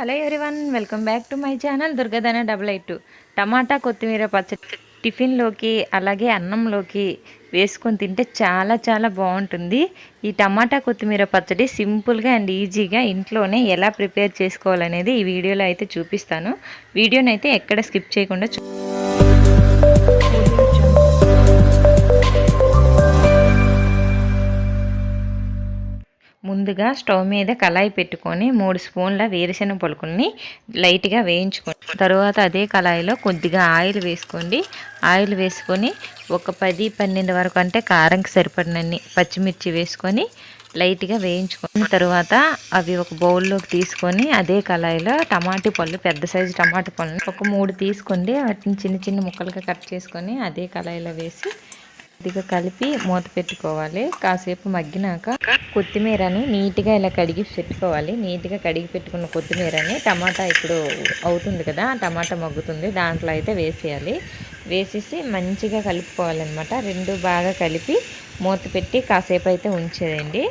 Hello everyone welcome back to my channel దుర్గదన double eight two టమాటా కొత్తిమీర పచ్చడి టిఫిన్లోకి అలాగే అన్నంలోకి వేసుకొని తింటే చాలా చాలా బాగుంటుంది. ఈ టమాటా కొత్తిమీర పచ్చడి సింపుల్గా అండ్ ఈజీగా ఇంట్లోనే ఎలా ప్రిపేర్ చేసుకోవాలనేది ఈ వీడియోలో అయితే చూపిస్తాను. వీడియోని అయితే ఎక్కడ స్కిప్ చేయకుండా చూ ముందుగా స్టవ్ మీద కళాయి పెట్టుకొని మూడు స్పూన్ల వేరుశెనగ పలుకుల్ని లైట్గా వేయించుకోండి. తర్వాత అదే కళాయిలో కొద్దిగా ఆయిల్ వేసుకోండి. ఆయిల్ వేసుకొని ఒక పది పన్నెండు వరకు అంటే కారంకి సరిపడినన్ని పచ్చిమిర్చి వేసుకొని లైట్గా వేయించుకున్న తర్వాత అవి ఒక బౌల్లోకి తీసుకొని అదే కళాయిలో టమాటా పళ్ళు పెద్ద సైజు టమాటా పళ్ళు ఒక మూడు తీసుకోండి వాటిని చిన్న చిన్న ముక్కలుగా కట్ చేసుకొని అదే కళాయిలో వేసి కొద్దిగా కలిపి మూత పెట్టుకోవాలి. కాసేపు మగ్గినాక కొత్తిమీరని నీట్గా ఇలా కడిగి పెట్టుకోవాలి. నీట్గా కడిగి పెట్టుకున్న కొత్తిమీరని టమాటా ఇప్పుడు అవుతుంది కదా టమాటా మగ్గుతుంది. దాంట్లో అయితే వేసేయాలి. వేసేసి మంచిగా కలుపుకోవాలన్నమాట. రెండు బాగా కలిపి మూత పెట్టి కాసేపు అయితే ఉంచేదండి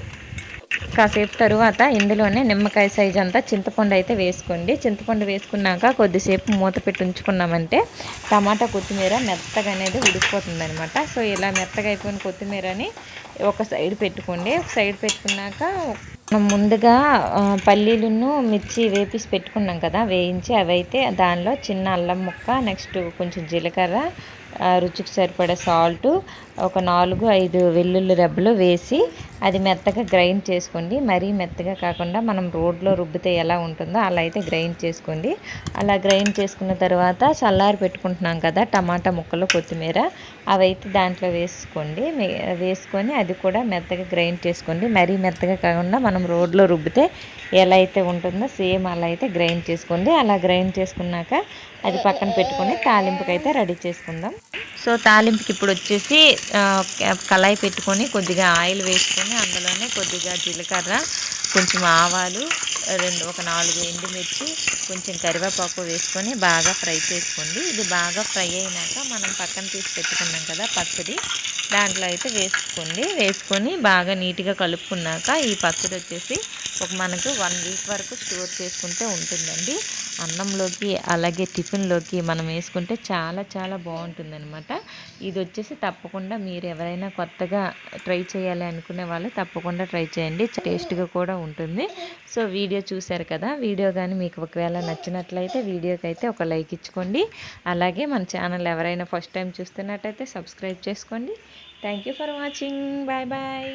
కాసేపు తరువాత ఇందులోనే నిమ్మకాయ సైజ్ అంతా చింతపండు అయితే వేసుకోండి. చింతపండు వేసుకున్నాక కొద్దిసేపు మూత పెట్టి ఉంచుకున్నామంటే టమాటా కొత్తిమీర మెత్తగా అనేది ఉడికిపోతుంది అనమాట సో ఇలా మెత్తగా అయిపోయిన కొత్తిమీరని ఒక సైడ్ పెట్టుకోండి. ఒక సైడ్ పెట్టుకున్నాక మనం ముందుగా పల్లీలను మిర్చి వేపిసి పెట్టుకున్నాం కదా వేయించి అవి అయితే దానిలో చిన్న అల్లం ముక్క నెక్స్ట్ కొంచెం జీలకర్ర రుచికి సరిపడే సాల్ట్ ఒక నాలుగు ఐదు వెల్లుల్లి రెబ్బలు వేసి అది మెత్తగా గ్రైండ్ చేసుకోండి. మరీ మెత్తగా కాకుండా మనం రోడ్లో రుబ్బితే ఎలా ఉంటుందో అలా అయితే గ్రైండ్ చేసుకోండి. అలా గ్రైండ్ చేసుకున్న తర్వాత చల్లారి పెట్టుకుంటున్నాం కదా టమాటా ముక్కలు కొత్తిమీర అవైతే దాంట్లో వేసుకోండి. వేసుకొని అది కూడా మెత్తగా గ్రైండ్ చేసుకోండి. మరీ మెత్తగా కాకుండా మనం రోడ్లో రుబ్బితే ఎలా అయితే ఉంటుందో సేమ్ అలా అయితే గ్రైండ్ చేసుకోండి. అలా గ్రైండ్ చేసుకున్నాక అది పక్కన పెట్టుకొని తాలింపుకైతే రెడీ చేసుకుందాం. సో తాలింపుకి ఇప్పుడు వచ్చేసి కళాయి పెట్టుకొని కొద్దిగా ఆయిల్ వేసుకొని అందులోనే కొద్దిగా జీలకర్ర కొంచెం ఆవాలు రెండు ఒక నాలుగు ఎండుమిర్చి కొంచెం కరివేపాకు వేసుకొని బాగా ఫ్రై చేసుకోండి. ఇది బాగా ఫ్రై అయినాక మనం పక్కన తీసి పెట్టుకున్నాం కదా పచ్చడి. దాంట్లో అయితే వేసుకోండి. వేసుకొని బాగా నీట్గా కలుపుకున్నాక ఈ పచ్చడి వచ్చేసి ఒక మనకు వన్ వీక్ వరకు స్టోర్ చేసుకుంటే ఉంటుందండి. అన్నంలోకి అలాగే టిఫిన్లోకి మనం వేసుకుంటే చాలా చాలా బాగుంటుంది అనమాట ఇది వచ్చేసి తప్పకుండా మీరు ఎవరైనా కొత్తగా ట్రై చేయాలి అనుకునే వాళ్ళు తప్పకుండా ట్రై చేయండి. టేస్ట్గా కూడా ఉంటుంది. సో వీడియో చూశారు కదా? వీడియో కానీ మీకు ఒకవేళ నచ్చినట్లయితే వీడియోకి అయితే ఒక లైక్ ఇచ్చుకోండి. అలాగే మన ఛానల్ ఎవరైనా ఫస్ట్ టైం చూస్తున్నట్టయితే సబ్స్క్రైబ్ చేసుకోండి. Thank for watching. Bye bye.